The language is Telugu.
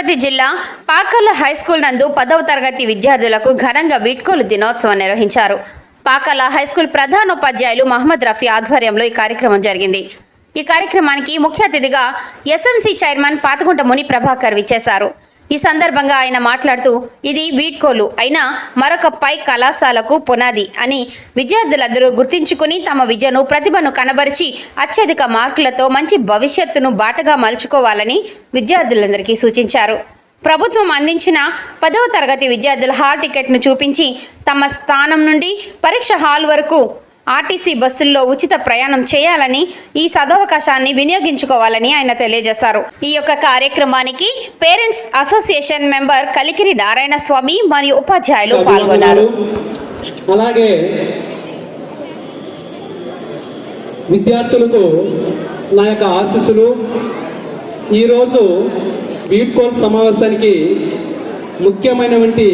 తిరుపతి జిల్లా పాకల్ల హైస్కూల్ నందు పదవ తరగతి విద్యార్థులకు ఘనంగా వీడ్కోలు దినోత్సవం నిర్వహించారు. పాకల్ల హైస్కూల్ ప్రధానోపాధ్యాయులు మహమ్మద్ రఫీ ఆధ్వర్యంలో ఈ కార్యక్రమం జరిగింది. ఈ కార్యక్రమానికి ముఖ్య అతిథిగా ఎస్ఎంసీ చైర్మన్ పాతగుంట ముని ప్రభాకర్ విచ్చేశారు. ఈ సందర్భంగా ఆయన మాట్లాడుతూ ఇది వీడ్కోలు. అయినా మరొక పై కళాశాలకు పునాది అని విద్యార్థులందరూ గుర్తించుకుని తమ విద్యను ప్రతిభను కనబరిచి అత్యధిక మార్కులతో మంచి భవిష్యత్తును బాటగా మలుచుకోవాలని విద్యార్థులందరికీ సూచించారు. ప్రభుత్వం అందించిన పదవ తరగతి విద్యార్థుల హాల్ టికెట్ను చూపించి తమ స్థానం నుండి పరీక్ష హాల్ వరకు ఆర్టీసీ బస్సుల్లో ఉచిత ప్రయాణం చేయాలని ఈ సదవకాశాన్ని వినియోగించుకోవాలని ఆయన తెలియజేశారు. ఈ యొక్క కార్యక్రమానికి parents association member Kalikiri Narayana Swami మరియు ఉపాధ్యాయులు పాల్గొన్నారు. అలాగే విద్యార్థులకు నా యొక్క ఆశీస్సులు. ఈరోజు వీడ్కోల్ సమావేశానికి ముఖ్యమైనటువంటి